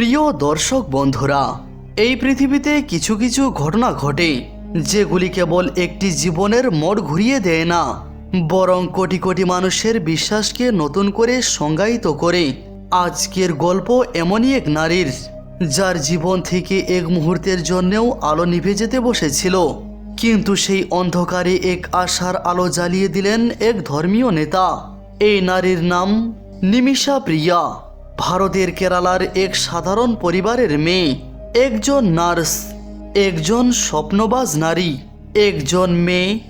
প্রিয় দর্শক বন্ধুরা, এই পৃথিবীতে কিছু কিছু ঘটনা ঘটে, যেগুলি কেবল একটি জীবনের মোড় ঘুরিয়ে দেয় না, বরং কোটি কোটি মানুষের বিশ্বাসকে নতুন করে সংজ্ঞায়িত করে। আজকের গল্প এমনই এক নারীর, যার জীবন থেকে এক মুহূর্তের জন্যেও আলো নিভে যেতে বসেছিল, কিন্তু সেই অন্ধকারে এক আশার আলো জ্বালিয়ে দিলেন এক ধর্মীয় নেতা। এই নারীর নাম নিমিষা প্রিয়া। ভারতের কেরালার এক সাধারণ পরিবারের মেয়ে, একজন নার্স, একজন স্বপ্নবাজ নারী, একজন মেয়ে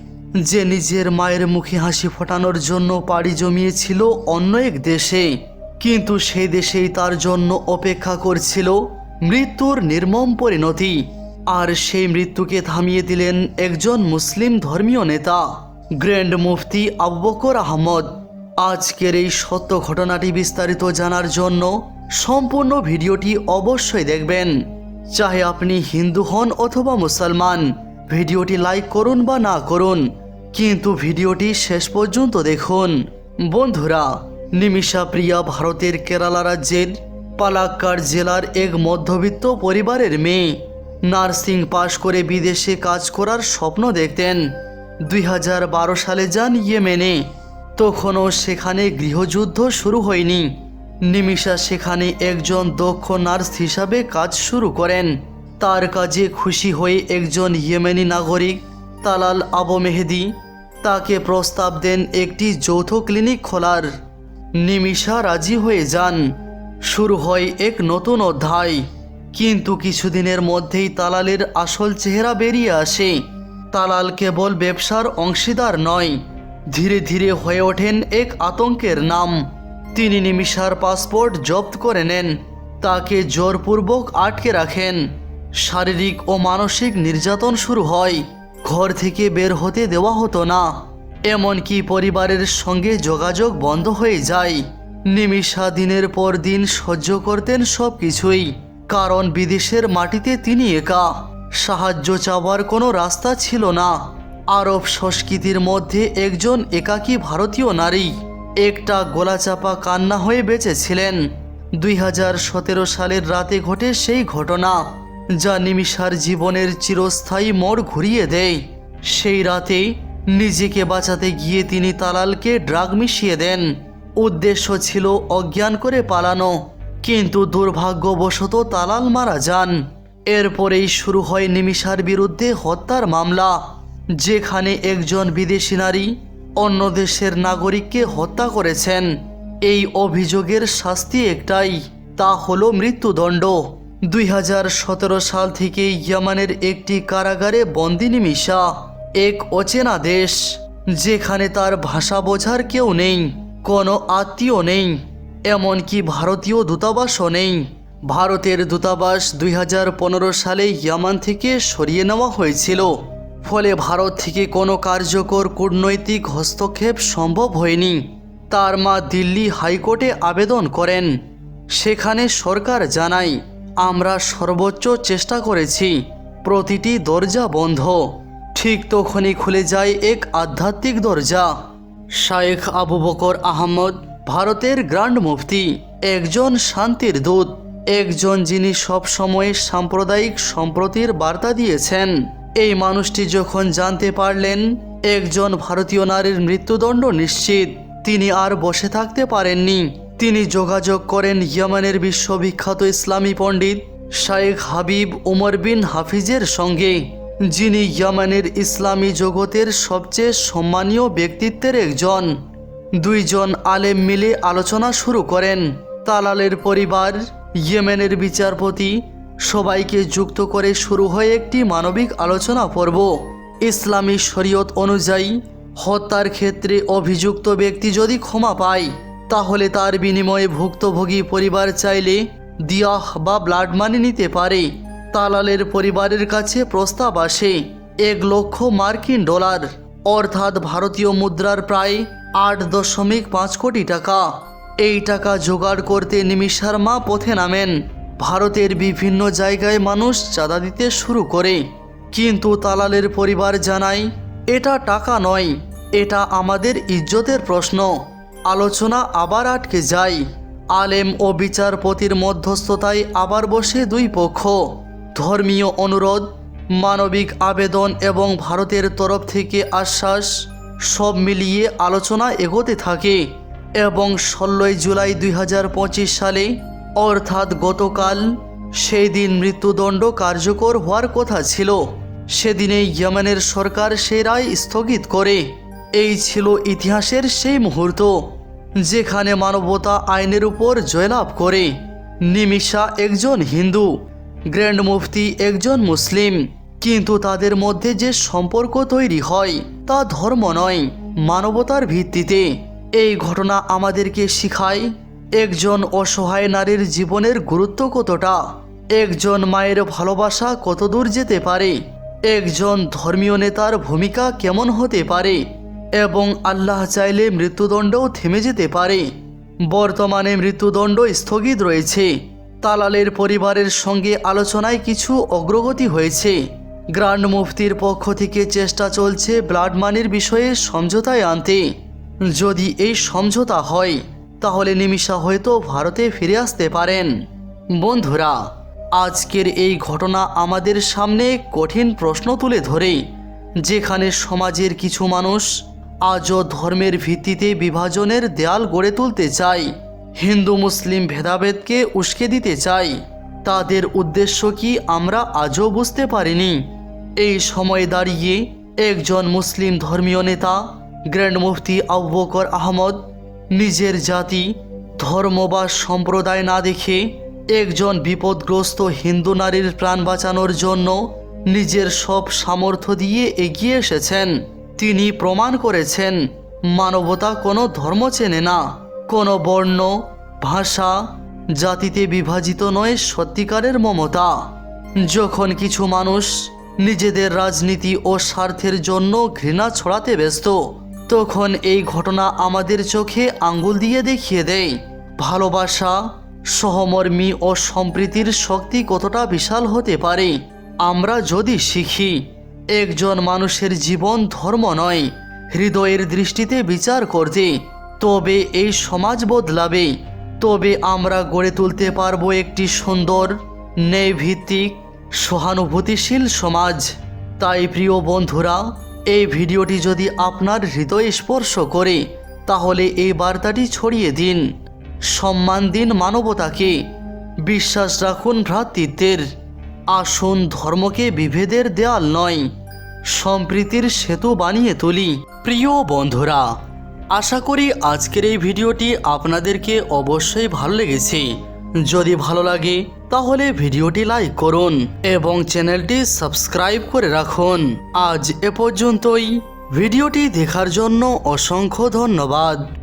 যে নিজের মায়ের মুখে হাসি ফোটানোর জন্য পাড়ি জমিয়েছিল অন্য এক দেশে। কিন্তু সেই দেশেই তার জন্য অপেক্ষা করছিল মৃত্যুর নির্মম পরিণতি। আর সেই মৃত্যুকে থামিয়ে দিলেন একজন মুসলিম ধর্মীয় নেতা, গ্র্যান্ড মুফতি আবু বকর আহমদ। আজকের এই সত্য ঘটনাটি বিস্তারিত জানার জন্য সম্পূর্ণ ভিডিওটি অবশ্যই দেখবেন। চাহে আপনি হিন্দু হন অথবা মুসলমান, ভিডিওটি লাইক করুন বা না করুন, কিন্তু ভিডিওটি শেষ পর্যন্ত দেখুন। বন্ধুরা, নিমিষা প্রিয়া ভারতের কেরালা রাজ্যের পালাক্কাড় জেলার এক মধ্যবিত্ত পরিবারের মেয়ে, নার্সিং পাশ করে বিদেশে কাজ করার স্বপ্ন দেখতেন। দুই হাজার বারো সালে যান ইয়েমেনে। তখনও সেখানে গৃহযুদ্ধ শুরু হয়নি। নিমিষা সেখানে একজন দক্ষ নার্স হিসাবে কাজ শুরু করেন। তার কাজে খুশি হয়ে একজন ইয়েমেনি নাগরিক, তালাল আবু মেহেদি, তাকে প্রস্তাব দেন একটি যৌথ ক্লিনিক খোলার। নিমিষা রাজি হয়ে যান। শুরু হয় এক নতুন অধ্যায়। কিন্তু কিছুদিনের মধ্যেই তালালের আসল চেহারা বেরিয়ে আসে। তালাল কেবল ব্যবসার অংশীদার নয় ধীরে ধীরে হয়ে ওঠেন এক আতঙ্কের নাম। তিনি নিমিষার পাসপোর্ট জব্দ করে নেন, তাকে জোরপূর্বক আটকে রাখেন। শারীরিক ও মানসিক নির্যাতন শুরু হয়, ঘর থেকে বের হতে দেওয়া হতো না। এমনকি পরিবারের সঙ্গে যোগাযোগ বন্ধ হয়ে যায়। নিমিষা দিনের পর দিন সহ্য করতেন সব কিছুই কারণ বিদেশের মাটিতে তিনি একা। সাহায্য চাওয়ার কোনো রাস্তা ছিল না। আরব সংস্কৃতির মধ্যে একজন একাকী ভারতীয় নারী একটা গোলাচাপা কান্না হয়ে বেঁচেছিলেন। দুই হাজার সতেরো সালের রাতে ঘটে সেই ঘটনা, যা নিমিষার জীবনের চিরস্থায়ী মোড় ঘুরিয়ে দেয়। সেই রাতে নিজেকে বাঁচাতে গিয়ে তিনি তালালকে ড্রাগ মিশিয়ে দেন। উদ্দেশ্য ছিল অজ্ঞান করে পালানো, কিন্তু দুর্ভাগ্যবশত তালাল মারা যান। এরপরেই শুরু হয় নিমিষার বিরুদ্ধে হত্যার মামলা। যেখানে একজন বিদেশি নারী অন্য দেশের নাগরিককে হত্যা করেছেন। এই অভিযোগের শাস্তি একটাই, তা হলো মৃত্যুদণ্ড। দুই হাজার সতেরো সাল থেকে ইয়ামানের একটি কারাগারে বন্দি নিমিষা এক অচেনা দেশ, যেখানে তার ভাষা বোঝার কেউ নেই, কোনো আত্মীয় নেই, এমনকি ভারতীয় দূতাবাসও নেই। ভারতের দূতাবাস দুই হাজার পনেরো সালে ইয়ামান থেকে সরিয়ে নেওয়া হয়েছিল। ফলে ভারত থেকে কোনো কার্যকর কূটনৈতিক হস্তক্ষেপ সম্ভব হয়নি। তার মা দিল্লি হাইকোর্টে আবেদন করেন। সেখানে সরকার জানায়, আমরা সর্বোচ্চ চেষ্টা করেছি। প্রতিটি দরজা বন্ধ। ঠিক তখনই খুলে যায় এক আধ্যাত্মিক দরজা। শায়েখ আবু বকর আহমদ, ভারতের গ্র্যান্ড মুফতি, একজন শান্তির দূত, একজন যিনি সবসময় সাম্প্রদায়িক সম্প্রতির বার্তা দিয়েছেন। এই মানুষটি যখন জানতে পারলেন একজন ভারতীয় নারীর মৃত্যুদণ্ড নিশ্চিত, তিনি আর বসে থাকতে পারেননি। তিনি যোগাযোগ করেন ইয়েমেনের বিশ্ববিখ্যাত ইসলামী পণ্ডিত শায়েখ হাবিব উমর বিন হাফিজের সঙ্গে, যিনি ইয়েমেনের ইসলামী জগতের সবচেয়ে সম্মানীয় ব্যক্তিত্বের একজন। দুইজন আলেম মিলে আলোচনা শুরু করেন। তালালের পরিবার, ইয়েমেনের বিচারপতি সবাইকে যুক্ত করে শুরু হয় একটি মানবিক আলোচনা পর্ব। ইসলামী শরীয়ত অনুযায়ী, হত্যার ক্ষেত্রে অভিযুক্ত ব্যক্তি যদি ক্ষমা পায়, তাহলে তার বিনিময়ে ভুক্তভোগী পরিবার চাইলে দিয়াহ বা ব্লাড মানি নিতে পারে। তালালের পরিবারের কাছে প্রস্তাব আসে, এক লক্ষ মার্কিন ডলার। অর্থাৎ ভারতীয় মুদ্রার প্রায় আট দশমিক পাঁচ কোটি টাকা। এই টাকা জোগাড় করতে নিমিষার মা পথে নামেন। ভারতের বিভিন্ন জায়গায় মানুষ চাঁদা দিতে শুরু করে। কিন্তু তালালের পরিবার জানায়, এটা টাকা নয়, এটা আমাদের ইজ্জতের প্রশ্ন। আলোচনা আবার আটকে যায়। আলেম ও বিচারপতির মধ্যস্থতায় আবার বসে দুই পক্ষ। ধর্মীয় অনুরোধ, মানবিক আবেদন এবং ভারতের তরফ থেকে আশ্বাস, সব মিলিয়ে আলোচনা এগোতে থাকে এবং ষোলোই জুলাই দুই হাজার পঁচিশ সালে অর্থাৎ গতকাল সেই দিন মৃত্যুদণ্ড কার্যকর হওয়ার কথা ছিল। সেদিনেই ইয়েমেনের সরকার সেই রায় স্থগিত করে। এই ছিল ইতিহাসের সেই মুহূর্ত, যেখানে মানবতা আইনের উপর জয়লাভ করে। নিমিষা একজন হিন্দু, গ্র্যান্ড মুফতি একজন মুসলিম। কিন্তু তাদের মধ্যে যে সম্পর্ক তৈরি হয়, তা ধর্ম নয়, মানবতার ভিত্তিতে। এই ঘটনা আমাদেরকে শিখায় একজন অসহায় নারীর জীবনের গুরুত্ব কতটা? একজন মায়ের ভালোবাসা কতদূর যেতে পারে? একজন ধর্মীয় নেতার ভূমিকা কেমন হতে পারে? এবং আল্লাহ চাইলে মৃত্যুদণ্ডও থেমে যেতে পারে। বর্তমানে মৃত্যুদণ্ড স্থগিত রয়েছে। তালালের পরিবারের সঙ্গে আলোচনায় কিছু অগ্রগতি হয়েছে। গ্র্যান্ড মুফতির পক্ষ থেকে চেষ্টা চলছে ব্লাড মানির বিষয়ে সমঝোতায় আনতে। যদি এই সমঝোতা হয় তাহলে নিমিষা হয়তো ভারতে ফিরে আসতে পারেন। বন্ধুরা, আজকের এই ঘটনা আমাদের সামনে কঠিন প্রশ্ন তুলে ধরে, যেখানে সমাজের কিছু মানুষ আজও ধর্মের ভিত্তিতে বিভাজনের দেয়াল গড়ে তুলতে চায়, হিন্দু মুসলিম ভেদাভেদকে উস্কে দিতে চাই তাদের উদ্দেশ্য কি আমরা আজও বুঝতে পারিনি? এই সময় দাঁড়িয়ে একজন মুসলিম ধর্মীয় নেতা, গ্র্যান্ড মুফতি আবু বকর আহমদ নিজের জাতি, ধর্ম বা সম্প্রদায় না দেখে একজন বিপদগ্রস্ত হিন্দু নারীর প্রাণ বাঁচানোর জন্য নিজের সব সামর্থ্য দিয়ে এগিয়ে এসেছেন। তিনি প্রমাণ করেছেন, মানবতা কোনো ধর্ম চেনে না। কোনো বর্ণ, ভাষা, জাতিতে বিভাজিত নয় সত্যিকারের মমতা। যখন কিছু মানুষ নিজেদের রাজনীতি ও স্বার্থের জন্য ঘৃণা ছড়াতে ব্যস্ত তখন এই ঘটনা আমাদের চোখে আঙ্গুল দিয়ে দেখিয়ে দেয়। ভালোবাসা, সহমর্মী ও সম্প্রীতির শক্তি কতটা বিশাল হতে পারে, আমরা যদি শিখি। একজন মানুষের জীবন ধর্ম নয়, হৃদয়ের দৃষ্টিতে বিচার করতে। তবে এই সমাজ বদলাবে। তবে আমরা গড়ে তুলতে পারব একটি সুন্দর, ন্যায়ভিত্তিক, সহানুভূতিশীল সমাজ। তাই প্রিয় বন্ধুরা এই ভিডিওটি যদি আপনার হৃদয় স্পর্শ করে, তাহলে এই বার্তাটি ছড়িয়ে দিন। সম্মান দিন মানবতাকে। বিশ্বাস রাখুন ভ্রাতৃত্বের। আসুন ধর্মকে বিভেদের দেয়াল নয়, সম্প্রীতির সেতু বানিয়ে তুলি। প্রিয় বন্ধুরা, আশা করি আজকের এই ভিডিওটি আপনাদেরকে অবশ্যই ভালো লেগেছে। যদি ভালো লাগে, তাহলে ভিডিওটি লাইক করুন এবং চ্যানেলটি সাবস্ক্রাইব করে রাখুন। আজ এ পর্যন্তই। ভিডিওটি দেখার জন্য অসংখ্য ধন্যবাদ।